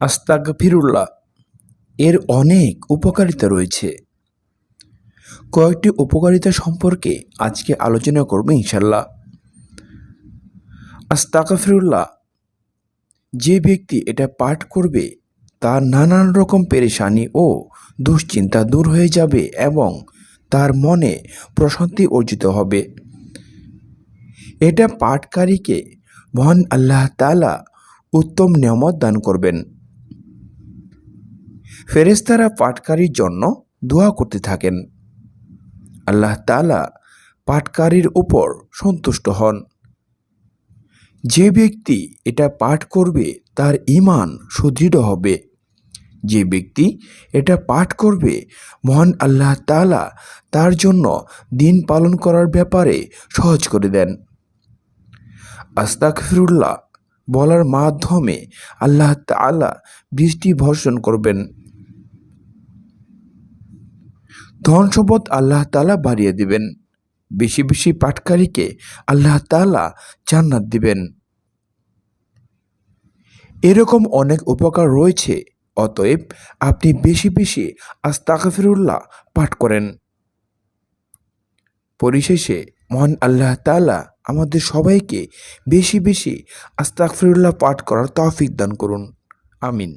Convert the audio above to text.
আস্তাক ফিরুল্লাহ, এর অনেক উপকারিতা রয়েছে। কয়েকটি উপকারিতা সম্পর্কে আজকে আলোচনা করব ইনশাল্লাহ আস্তাকফিরুল্লাহ যে ব্যক্তি এটা পাঠ করবে, তার নানান রকম পেরেশানি ও দুশ্চিন্তা দূর হয়ে যাবে এবং তার মনে প্রশান্তি অর্জিত হবে। এটা পাঠকারীকে মহান আল্লাহ তালা উত্তম নিয়ামত দান করবেন। ফেরেস্তারা পাটকারীর জন্য দোয়া করতে থাকেন। আল্লাহ তালা পাটকারীর উপর সন্তুষ্ট হন। যে ব্যক্তি এটা পাঠ করবে, তার ইমান সুদৃঢ় হবে। যে ব্যক্তি এটা পাঠ করবে, মহান আল্লাহ তালা তার জন্য দিন পালন করার ব্যাপারে সহজ করে দেন। আস্তাক ফিরুল্লাহ বলার মাধ্যমে আল্লাহ তালা বৃষ্টি বর্ষণ করবেন। ধন সম্পদ আল্লাহ তালা বাড়িয়ে দিবেন। বেশি বেশি পাটকারীকে আল্লাহ তালা জান্নাত দিবেন। এরকম অনেক উপকার রয়েছে, অতএব আপনি বেশি বেশি আস্তাগফিরুল্লাহ পাঠ করেন। পরিশেষে মহান আল্লাহ তালা আমাদের সবাইকে বেশি বেশি আস্তাকফিরুল্লাহ পাঠ করার তৌফিক দান করুন। আমিন।